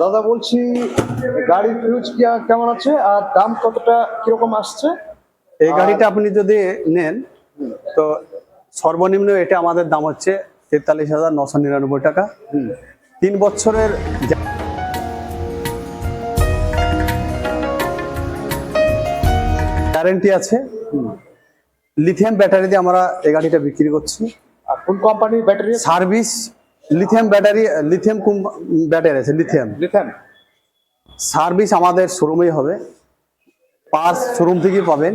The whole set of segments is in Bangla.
দাদা বলছি গাড়ির ফিউজ কেমন আছে আর দাম কতটা কীরকম আসছে? এই গাড়িটা আপনি যদি নেন তো সর্বনিম্ন এটা আমাদের দাম হচ্ছে তেতাল্লিশ হাজার নশো নিরানব্বই টাকা। তিন বছরের গ্যারেন্টি আছে। লিথিয়াম ব্যাটারি দিয়ে আমরা এই গাড়িটা বিক্রি করছি। আর কোন কোম্পানির battery service lithium battery lithium battery আছে লিথিয়াম। লিথেন সার্ভিস আমাদের শোরুমেই হবে। পার্স শোরুম থেকেই পাবেন।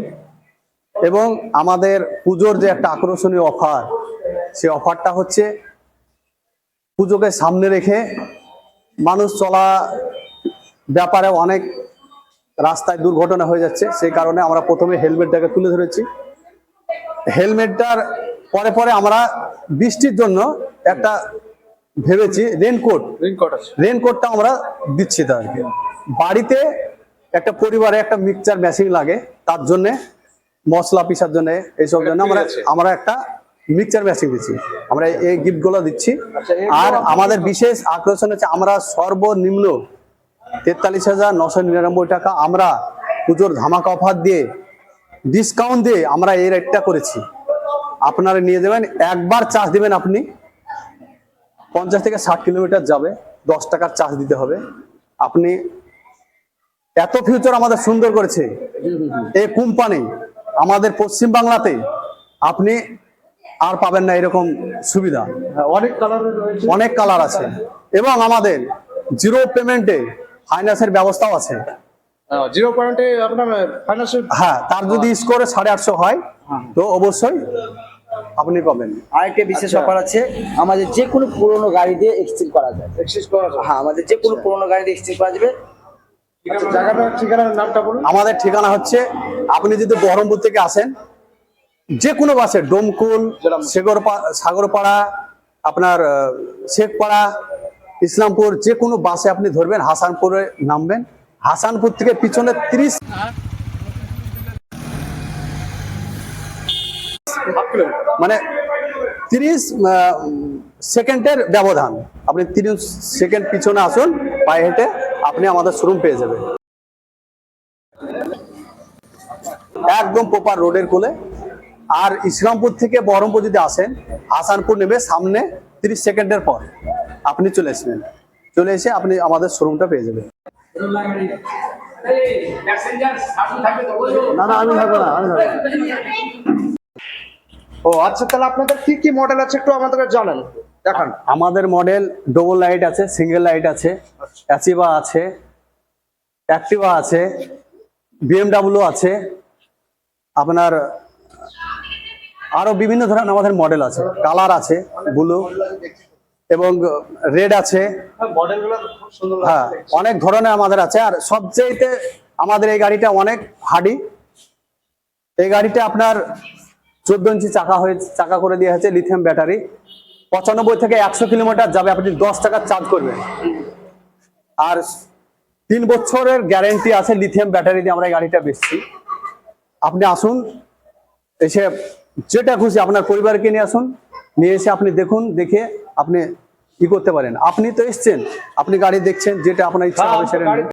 এবং আমাদের পুজোর যে একটা আকর্ষণীয় অফার সেই অফারটা হচ্ছে পুজোকে সামনে রেখে মানুষ চলা ব্যাপারে অনেক রাস্তায় দুর্ঘটনা হয়ে যাচ্ছে সেই কারণে আমরা প্রথমে হেলমেটটাকে তুলে ধরেছি। হেলমেটটার পরে পরে আমরা বৃষ্টির জন্য একটা ভেবেছি রেনকোট আছে। রেনকোটটা আমরা দিচ্ছি তাদেরকে বাড়িতে একটা পরিবারে একটা মিক্সচার মেশিন লাগে তার জন্য মশলা পিসার জন্য এইসব জন্য আমরা আমরা একটা মিক্সচার মেশিন দিচ্ছি। আমরা এই গিফটগুলো দিচ্ছি। আচ্ছা, আর আমাদের বিশেষ আকর্ষণ হচ্ছে আমরা সর্বনিম্ন তেতাল্লিশ হাজার নশো নিরানব্বই টাকা আমরা পুজোর ধামাকা অফার দিয়ে ডিসকাউন্ট দিয়ে আমরা এই রেটটা করেছি। আপনারা নিয়ে যাবেন একবার চার্জ দিবেন আপনি। পঞ্চাশ থেকে ষাট কিলোমিটার যাবে দশ টাকার চার্জ দিতে হবে। আপনি এত ফিউচার আমাদের সুন্দর করেছে। এই কোম্পানি আমাদের পশ্চিম বাংলাতে আপনি আর পাবেন না এরকম সুবিধা। হ্যাঁ, অনেক কালার অনেক কালার আছে। এবং আমাদের জিরো পেমেন্টে ফাইন্যান্সের ব্যবস্থাও আছে। জিরো পয়েন্টে আপনার ফাইন্যান্সিয়াল হ্যাঁ তার যদি স্কোরে সাড়ে আটশো হয় তো অবশ্যই আপনি পাবেন। আরেকটা বিশেষ আচ্ছা। অফার আছে আমাদের যে কোনো পুরোনো গাড়ি দিয়ে এক্সচেঞ্জ করা যায়। এক্সচেঞ্জ করা যায়। হ্যাঁ আমাদের যে কোনো পুরোনো গাড়ি দিয়ে এক্সচেঞ্জ করা যাবে। আচ্ছা, জায়গাটা ঠিকানার নামটা বলুন। আমাদের ঠিকানা হচ্ছে আপনি যদি বহরমপুর থেকে আসেন যে কোনো বাসে ডোমকুল সেগরপা- সাগরপাড়া আপনার শেখপাড়া ইসলামপুর যে কোনো বাসে আপনি ধরবেন, হাসানপুরে নামবেন। হাসানপুর থেকে পিছনে ত্রিশ মানে তিরিশ সেকেন্ডের ব্যবধান। আপনি তিরিশ সেকেন্ড পিছনে আসুন, পায়ে হেঁটে আপনি আমাদের শোরুম পেয়ে যাবেন। একদম প্রপার রোডের কোলে। আর ইসলামপুর থেকে বহরমপুর যদি আসেন, হাসানপুর নেবে সামনে তিরিশ সেকেন্ডের পর। আপনি চলে আসবেন। চলে এসে আপনি আমাদের শোরুমটা পেয়ে যাবেন। না না আমি থাকব না আমি ও আচ্ছা তাহলে আপনাদের কি কি মডেল আছে একটু আমাদেরকে জানান দেখান। আমাদের মডেল ডবল লাইট আছে সিঙ্গেল লাইট আছে অ্যাচিভা আছে অ্যাক্টিভা আছে বিএমডাব্লিউ আছে আপনার আরও বিভিন্ন ধরনের আমাদের মডেল আছে কালার আছে ব্লু এবং রেড আছে। হ্যাঁ অনেক ধরনের আমাদের আছে। আর সবচেয়েতে আমাদের এই গাড়িটা অনেক হাডি এই গাড়িটা আপনার চোদ্দ ইঞ্চি চাকা হয়ে চাকা করে দেওয়া হয়েছে লিথিয়াম ব্যাটারি পঁচানব্বই থেকে একশো কিলোমিটার যাবে আপনি দশ টাকার চার্জ করবেন। আর তিন বছরের গ্যারেন্টি আছে লিথিয়াম ব্যাটারি দিয়ে আমরা এই গাড়িটা বেচছি। আপনি আসুন এসে যেটা খুশি আপনার পরিবারকে নিয়ে আসুন। নিয়ে এসে আপনি দেখুন দেখে আপনি ই করতে পারেন আপনি তো এসছেন আপনি গাড়ি দেখছেন যেটা আপনার ইচ্ছা হবে সেটা।